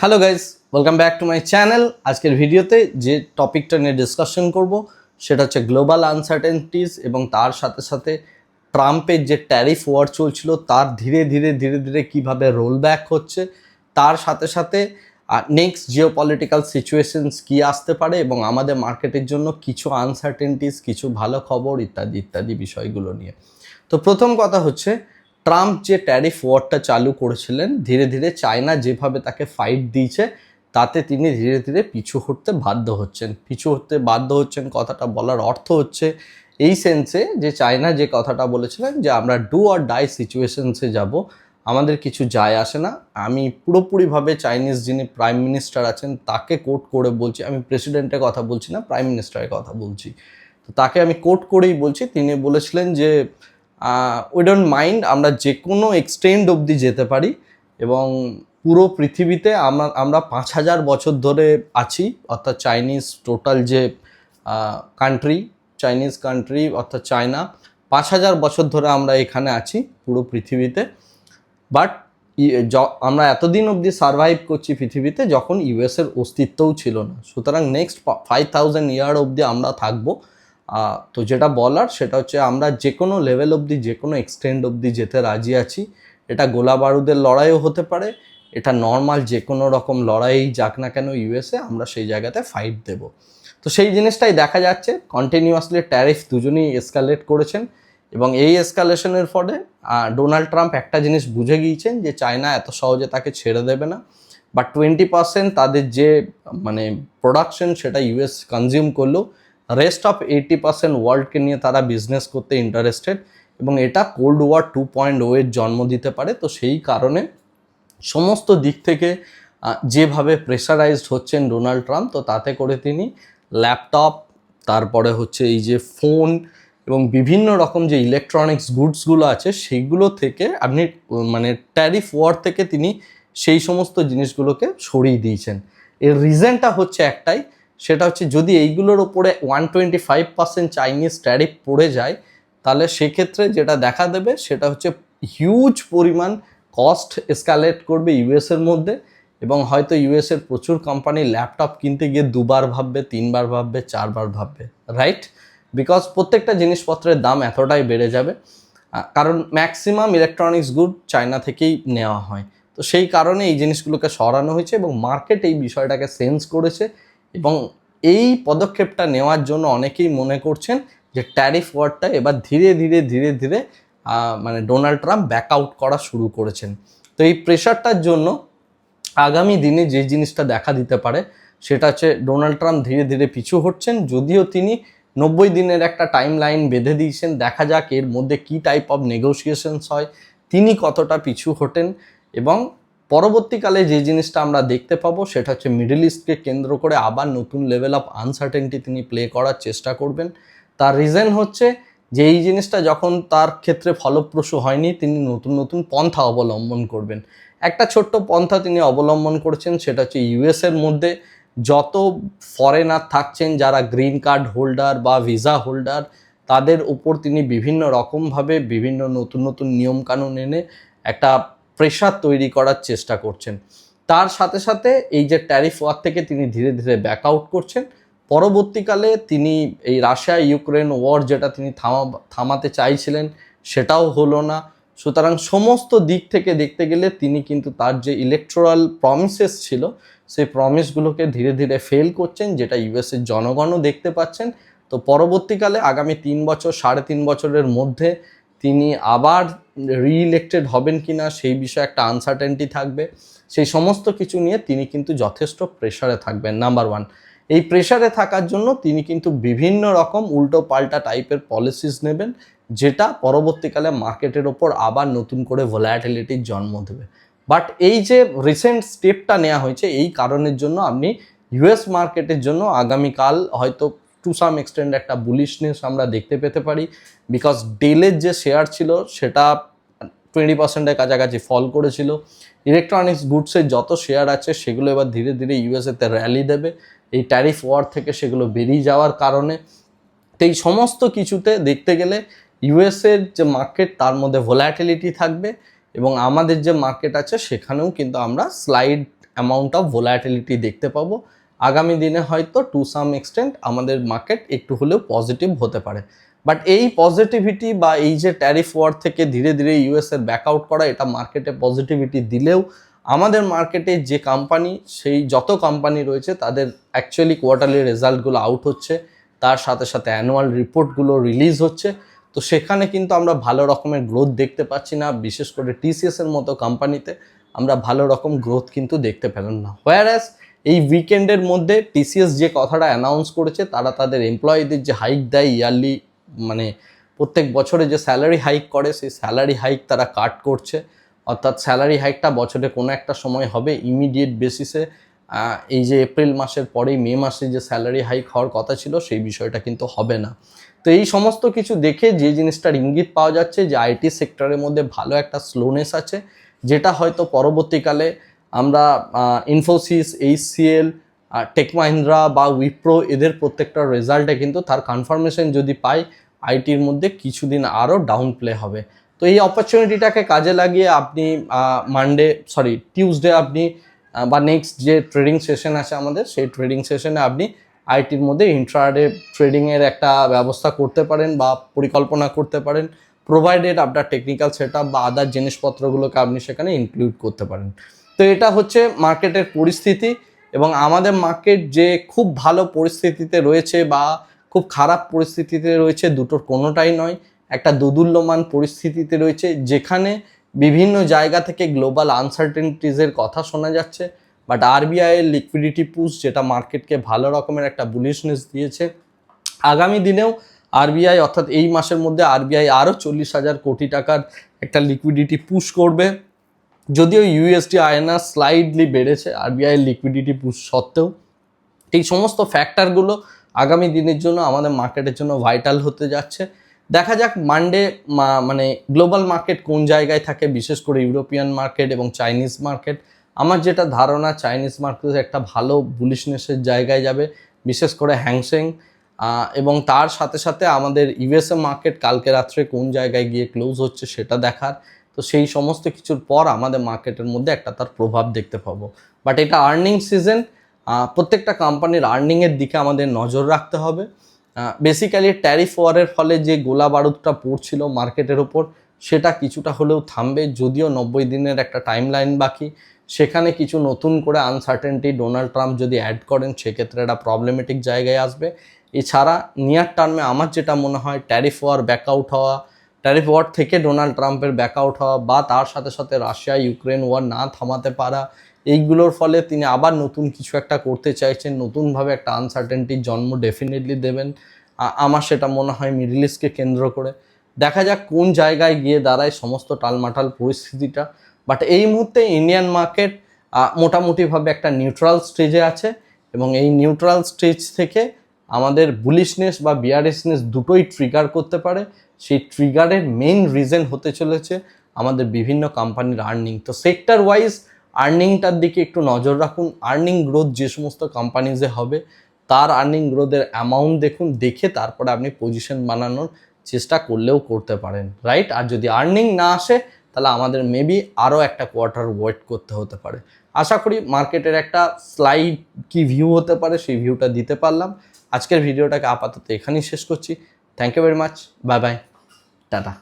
Hello guys welcome back to my channel আজকের ভিডিওতে যে টপিকটা নিয়ে ডিসকাশন করব, সেটা হচ্ছে গ্লোবাল আনসার্টেনটিস এবং তার সাথে সাথে ট্রাম্পের যে ট্যারিফ ওয়ার চলছিল, তার ধীরে ধীরে ধীরে ধীরে কীভাবে রোল ব্যাক হচ্ছে, তার সাথে সাথে নেক্সট জিও পলিটিক্যাল সিচুয়েশনস কী আসতে পারে এবং আমাদের মার্কেটের জন্য কিছু আনসার্টেনটিস কিছু ভালো খবর ইত্যাদি ইত্যাদি বিষয়গুলো নিয়ে। তো প্রথম কথা হচ্ছে ট্রাম্প যে ট্যারিফ ওয়ারটা চালু করেছিলেন, ধীরে ধীরে চায়না যেভাবে তাকে ফাইট দিয়েছে, তাতে তিনি ধীরে ধীরে পিছু হটতে বাধ্য হচ্ছেন। পিছু হতে বাধ্য হচ্ছেন কথাটা বলার অর্থ হচ্ছে, এই সেন্সে যে চায়না যে কথাটা বলেছিলেন যে, আমরা ডু আর ডাই সিচুয়েশনসে যাব, আমাদের কিছু যায় আসে না। আমি পুরোপুরিভাবে চাইনিজ যিনি প্রাইম মিনিস্টার আছেন, তাকে কোট করে বলছি, আমি প্রেসিডেন্টের কথা বলছি না প্রাইম মিনিস্টারের কথা বলছি। তো তাকে আমি কোট করেই বলছি, তিনি বলেছিলেন যে উই ডোন্ট মাইন্ড আমরা যে কোনো এক্সটেন্ড অবধি যেতে পারি এবং পুরো পৃথিবীতে আমরা আমরা পাঁচ হাজার বছর ধরে আছি, অর্থাৎ চাইনিজ টোটাল যে কান্ট্রি চাইনিজ কান্ট্রি অর্থাৎ চায়না পাঁচ হাজার বছর ধরে আমরা এখানে আছি পুরো পৃথিবীতে। বাট আমরা এতদিন অবধি সার্ভাইভ করছি পৃথিবীতে যখন ইউএসের অস্তিত্বও ছিল না। সুতরাং নেক্সট ফাইভ থাউজেন্ড ইয়ার অবধি আমরা থাকব। তো যেটা বলার সেটা হচ্ছে আমরা যে কোনো লেভেল অবধি যে কোনো এক্সটেন্ড অবধি যেতে রাজি আছি। এটা গোলা বারুদের লড়াইও হতে পারে, এটা নর্মাল যে কোনো রকম লড়াই যাক না কেন ইউএসএ আমরা সেই জায়গাতে ফাইট দেব। তো সেই জিনিসটাই দেখা যাচ্ছে কন্টিনিউয়াসলি ট্যারিফ দুজনেই এসকালেট করেছেন এবং এই এসকালেশনের ফলে ডোনাল্ড ট্রাম্প একটা জিনিস বুঝে গিয়েছেন যে চায়না এত সহজে তাকে ছেড়ে দেবে না। বাট টোয়েন্টি পার্সেন্ট তাদের যে মানে প্রোডাকশন সেটা ইউএস কনজিউম করলেও রেস্ট অফ এইটি পার্সেন্ট ওয়ার্ল্ডকে নিয়ে তারা বিজনেস করতে ইন্টারেস্টেড এবং এটা cold war two point O এর জন্ম দিতে পারে। তো সেই কারণে সমস্ত দিক থেকে যেভাবে প্রেশারাইজড হচ্ছেন ডোনাল্ড ট্রাম্প, তো তাতে করে তিনি ল্যাপটপ তারপরে হচ্ছে এই যে ফোন এবং বিভিন্ন রকম যে ইলেকট্রনিক্স গুডসগুলো আছে সেইগুলো থেকে আপনি মানে ট্যারিফ ওয়ার থেকে তিনি সেই সমস্ত জিনিসগুলোকে সরিয়ে দিয়েছেন। এর রিজনটা হচ্ছে একটাই সেটা হচ্ছে যদি এইগুলোর ওপরে one twenty five percent Chinese tariff পড়ে যায়, তাহলে সেক্ষেত্রে যেটা দেখা দেবে সেটা হচ্ছে হিউজ পরিমাণ কস্ট এসকালেট করবে ইউএসের মধ্যে এবং হয়তো ইউএসের প্রচুর কোম্পানি ল্যাপটপ কিনতে গিয়ে দুবার ভাববে, তিনবার ভাববে, চারবার ভাববে রাইট বিকজ প্রত্যেকটা জিনিসপত্রের দাম এতটাই বেড়ে যাবে। কারণ ম্যাক্সিমাম ইলেকট্রনিক্স গুড চায়না থেকেই নেওয়া হয়। তো সেই কারণে এই জিনিসগুলোকে সরানো হয়েছে এবং মার্কেট এই বিষয়টাকে সেন্স করেছে। এবং এই পদক্ষেপটা নেওয়ার জন্য অনেকেই মনে করছেন যে ট্যারিফ ওয়ারটা এবার ধীরে ধীরে ধীরে ধীরে মানে ডোনাল্ড ট্রাম্প ব্যাক আউট করা শুরু করেছেন। তো এই প্রেশারটার জন্য আগামী দিনে যে জিনিসটা দেখা দিতে পারে, সেটা হচ্ছে ডোনাল্ড ট্রাম্প ধীরে ধীরে পিছু হচ্ছেন যদিও তিনি নব্বই দিনের একটা টাইম লাইন বেঁধে দিয়েছেন, দেখা যাক এর মধ্যে কি টাইপ অফ নেগোসিয়েশনস হয়, তিনি কতটা পিছু হটেন এবং পরবর্তীকালে যে জিনিসটা আমরা দেখতে পাবো সেটা হচ্ছে মিডল ইস্টকে কেন্দ্র করে আবার নতুন লেভেল অফ আনসার্টেনটি তিনি প্লে করার চেষ্টা করবেন। তার রিজন হচ্ছে যে এই জিনিসটা যখন তার ক্ষেত্রে ফলপ্রসূ হয়নি, তিনি নতুন নতুন পন্থা অবলম্বন করবেন। একটা ছোট্ট পন্থা তিনি অবলম্বন করছেন, সেটা হচ্ছে ইউএসের মধ্যে যত ফরেনার থাকছেন, যারা গ্রিন কার্ড হোল্ডার বা ভিসা হোল্ডার তাদের উপর তিনি বিভিন্ন রকমভাবে বিভিন্ন নতুন নতুন নিয়মকানুন এনে একটা প্রেশার তৈরি করার চেষ্টা করছেন। তার সাথে সাথে এই যে ট্যারিফ ওয়ার থেকে তিনি ধীরে ধীরে ব্যাক আউট করছেন। পরবর্তীকালে তিনি এই রাশিয়া ইউক্রেন ওয়ার যেটা তিনি থামা, থামাতে চাইছিলেন সেটাও হলো না। সুতরাং সমস্ত দিক থেকে দেখতে গেলে তিনি কিন্তু তার যে ইলেকট্রাল প্রমিসেস ছিল, সেই প্রমিসগুলোকে ধীরে ধীরে ফেল করছেন, যেটা ইউএসের জনগণও দেখতে পাচ্ছেন। তো পরবর্তীকালে আগামী তিন বছর, সাড়ে তিন বছরের মধ্যে তিনি আবার রিইলেক্টেড হবেন কি না সেই বিষয়ে একটা আনসার্টেনটি থাকবে। সেই সমস্ত কিছু নিয়ে তিনি কিন্তু যথেষ্ট প্রেশারে থাকবেন নাম্বার ওয়ান এই প্রেশারে থাকার জন্য তিনি কিন্তু বিভিন্ন রকম উল্টো পাল্টা টাইপের পলিসিস নেবেন, যেটা পরবর্তীকালে মার্কেটের ওপর আবার নতুন করে ভোলাটিলিটির জন্ম দেবে। বাট এই যে রিসেন্ট স্টেপটা নেওয়া হয়েছে, এই কারণের জন্য আপনি ইউএস মার্কেটের জন্য আগামীকাল হয়তো টু সাম এক্সটেন্ড একটা বুলিশনেস আমরা দেখতে পেতে পারি বিকজ ডেলের যে শেয়ার ছিল সেটা টোয়েন্টি পার্সেন্টের কাছাকাছি ফল করেছিল। ইলেকট্রনিক্স গুডসের যত শেয়ার আছে সেগুলো এবার ধীরে ধীরে ইউএসএতে র্যালি দেবে। এই ট্যারিফ ওয়ার থেকে সেগুলো বেরিয়ে যাওয়ার কারণে। তো এই সমস্ত কিছুতে দেখতে গেলে ইউএসের যে মার্কেট তার মধ্যে ভোলাটিলিটি থাকবে এবং আমাদের যে মার্কেট আছে সেখানেও কিন্তু আমরা স্লাইড অ্যামাউন্ট অফ ভোলাটিলিটি দেখতে পাবো। আগামী দিনে হয়তো টু সাম এক্সটেন্ট আমাদের মার্কেট একটু হলেও পজিটিভ হতে পারে। বাট এই পজিটিভিটি বা এই যে ট্যারিফ ওয়ার থেকে ধীরে ধীরে ইউএস এর ব্যাক আউট করা, এটা মার্কেটে পজিটিভিটি দিলেও আমাদের মার্কেটে যে কোম্পানি সেই যত কোম্পানি রয়েছে, তাদের অ্যাকচুয়ালি কোয়ার্টারলি রেজাল্টগুলো আউট হচ্ছে। তার সাথে সাথে অ্যানুয়াল রিপোর্টগুলো রিলিজ হচ্ছে। তো সেখানে কিন্তু আমরা ভালো রকমের গ্রোথ দেখতে পাচ্ছি না, বিশেষ করে টিসিএস এর মতো কোম্পানিতে আমরা ভালো রকম গ্রোথ কিন্তু দেখতে পেলাম না। হোয়ার এই উইকেন্ডের মধ্যে টিসিএস যে কথাটা অ্যানাউন্স করেছে, তারা তাদের এমপ্লয়ীদের যে হাইক দেয় ইয়ারলি মানে প্রত্যেক বছরে যে স্যালারি হাইক করে, সেই স্যালারি হাইক তারা কাট করছে। অর্থাৎ স্যালারি হাইকটা বছরে কোনো একটা সময় হবে ইমিডিয়েট বেসিসে এই যে এপ্রিল মাসের পরেই মে মাসে যে স্যালারি হাইক হওয়ার কথা ছিল, সেই বিষয়টা কিন্তু হবে না। তো এই সমস্ত কিছু দেখে যে জিনিসটার ইঙ্গিত পাওয়া যাচ্ছে যে আইটি সেক্টরের মধ্যে ভালো একটা স্লোনেস আছে, যেটা হয়তো পরবর্তীকালে আমরা ইনফোসিস এইচসিএল টেক মাহিন্দ্রা বা উইপ্রো এদের প্রত্যেকটা রেজাল্টে কিন্তু তার কনফার্মেশন যদি পাই আইটির মধ্যে কিছুদিন আরও ডাউন প্লে হবে। তো এই অপরচুনিটিটাকে কাজে লাগিয়ে আপনি মানডে সরি টিউসডে আপনি বা নেক্সট যে ট্রেডিং সেশন আছে আমাদের, সেই ট্রেডিং সেশনে আপনি আইটির মধ্যে ইন্ট্রাডে ট্রেডিংয়ের একটা ব্যবস্থা করতে পারেন বা পরিকল্পনা করতে পারেন। প্রোভাইডেড আপনার টেকনিক্যাল সেট বা আদার জিনিসপত্রগুলোকে আপনি সেখানে ইনক্লুড করতে পারেন। তো এটা হচ্ছে মার্কেটের পরিস্থিতি এবং আমাদের মার্কেট যে খুব ভালো পরিস্থিতিতে রয়েছে বা খুব খারাপ পরিস্থিতিতে রয়েছে দুটোর কোনোটাই নয়। একটা দোদুল্যমান পরিস্থিতিতে রয়েছে যেখানে বিভিন্ন জায়গা থেকে গ্লোবাল আনসার্টেনিটিজের কথা শোনা যাচ্ছে, বাট আরবিআই এর লিকুইডিটি পুশ যেটা মার্কেটকে ভালো রকমের একটা বুলিশনেস দিয়েছে। আগামী দিনেও আরবিআই অর্থাৎ এই মাসের মধ্যে আরবিআই আরও চল্লিশ হাজার কোটি টাকার একটা লিকুইডিটি পুশ করবে। যদিও ইউএসডি আয়নার স্লাইডলি বেড়েছে আরবিআই লিকুইডিটি পুশ সত্ত্বেও, এই সমস্ত ফ্যাক্টরগুলো আগামী দিনের জন্য আমাদের মার্কেটের জন্য ভাইটাল হতে যাচ্ছে। দেখা যাক মানডে মানে গ্লোবাল মার্কেট কোন জায়গায় থাকে, বিশেষ করে ইউরোপিয়ান মার্কেট এবং চাইনিজ মার্কেট আমার যেটা ধারণা চাইনিজ মার্কেট একটা ভালো বুলিশনেসের জায়গায় যাবে, বিশেষ করে হ্যাংসেং এবং তার সাথে সাথে আমাদের ইউএসএ মার্কেট কালকে রাত্রে কোন জায়গায় গিয়ে ক্লোজ হচ্ছে সেটা দেখার। তো সেই সমস্ত কিছুর পর আমাদের মার্কেটের মধ্যে একটা তার প্রভাব দেখতে পাবো। বাট এটা আর্নিং সিজন প্রত্যেকটা কোম্পানির আর্নিংয়ের দিকে আমাদের নজর রাখতে হবে। বেসিক্যালি ট্যারিফ ওয়ারের ফলে যে গোলা বারুদটা পড়ছিল মার্কেটের ওপর, সেটা কিছুটা হলেও থামবে, যদিও নব্বই দিনের একটা টাইম লাইন বাকি। সেখানে কিছু নতুন করে আনসার্টেনটি ডোনাল্ড ট্রাম্প যদি অ্যাড করেন, সেক্ষেত্রে একটা প্রবলেমেটিক জায়গায় আসবে। এছাড়া নিয়ার টার্মে আমার যেটা মনে হয় ট্যারিফ ওয়ার ব্যাকআউট হওয়া ট্যারিফ ওয়ার থেকে ডোনাল্ড ট্রাম্পের ব্যাকআউট হওয়া বা তার সাথে সাথে রাশিয়া ইউক্রেন ওয়ার না থামাতে পারা, এইগুলোর ফলে তিনি আবার নতুন কিছু একটা করতে চাইছেন, নতুনভাবে একটা আনসার্টেনটির জন্ম ডেফিনেটলি দেবেন। আমার সেটা মনে হয় মিডল ইস্টকে কেন্দ্র করে। দেখা যাক কোন জায়গায় গিয়ে দাঁড়ায় সমস্ত টালমাটাল পরিস্থিতিটা। বাট এই মুহূর্তে ইন্ডিয়ান মার্কেট মোটামুটিভাবে একটা নিউট্রাল স্টেজে আছে এবং এই নিউট্রাল স্টেজ থেকে আমাদের বুলিশনেস বা বিয়ারিশনেস দুটোই ট্রিগার করতে পারে। সেই ট্রিগারের মেইন রিজন হতে চলেছে আমাদের বিভিন্ন কোম্পানির আর্নিং তো সেক্টর ওয়াইজ আর্নিংটার দিকে একটু নজর রাখুন। আর্নিং গ্রোথ যে সমস্ত কোম্পানিজে হবে, তার আর্নিং গ্রোথের অ্যামাউন্ট দেখুন, দেখে তারপরে আপনি পজিশন বানানোর চেষ্টা করলেও করতে পারেন রাইট আর যদি আর্নিং না আসে, তাহলে আমাদের মেবি আরও একটা কোয়ার্টার ওয়েট করতে হতে পারে। আশা করি মার্কেটের একটা স্লাইড কি ভিউ হতে পারে, সেই ভিউটা দিতে পারলাম। আজকের ভিডিওটাকে আপাতত এখানেই শেষ করছি। Thank you very much bye bye tata